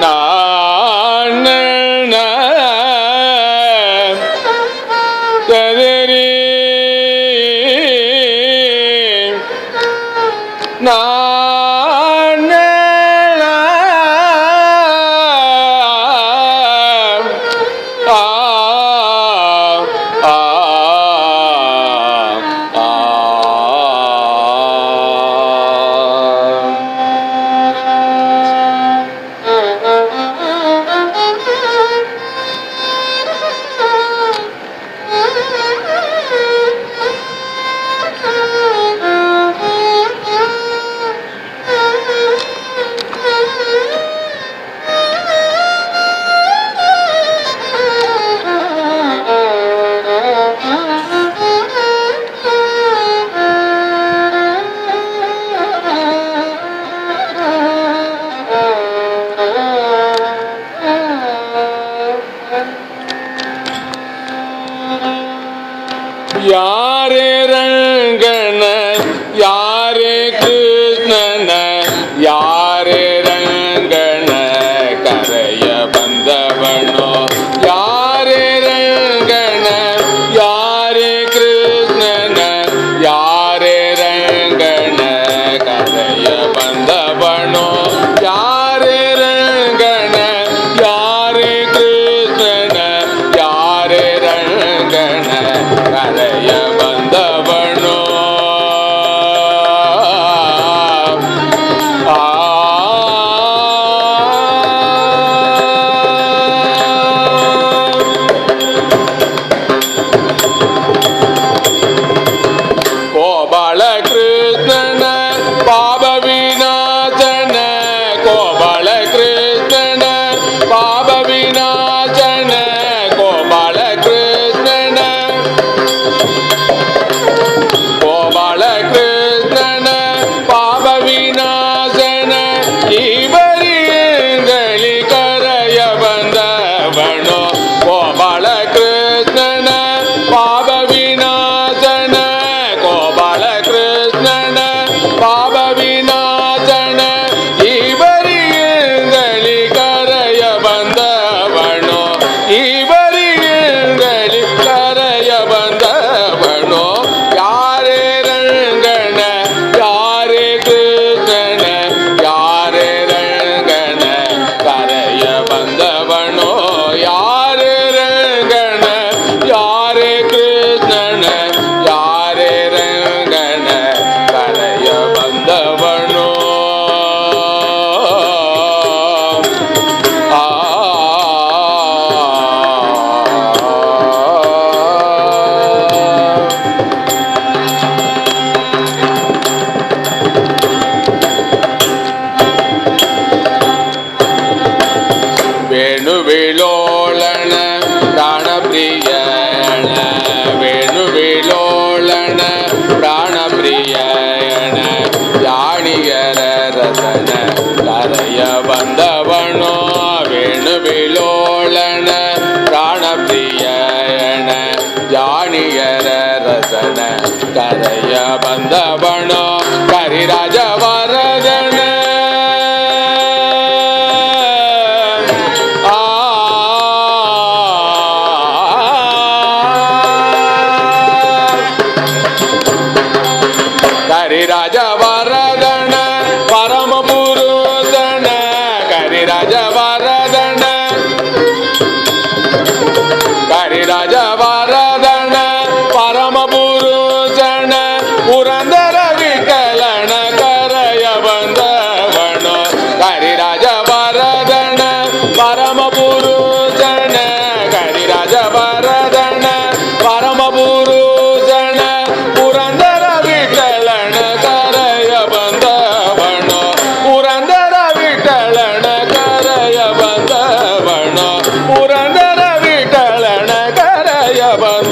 na Sarno விளோளன பிராணப்பிரியன. வேணு விளோளன பிராணப்பிரியன. யானிகர ரசன கரைய வந்தவனோ. வேணு விளோளன பிராணப்பிரியன. யானிகர ரசன கரைய வந்தவனோ. கரிராஜா கரிராஜ வரதன பரமபுரோதன கரிராஜ வரதன கரிராஜ வரதன பரமபுரோதன புரந்தர விகலன கரைய வந்த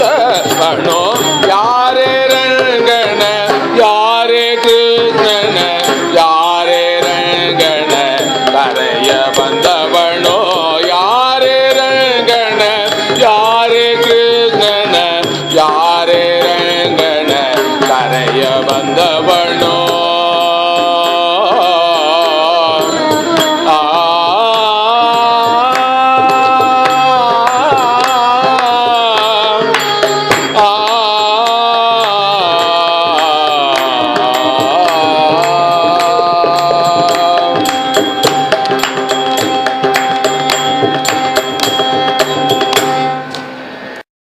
தவணோ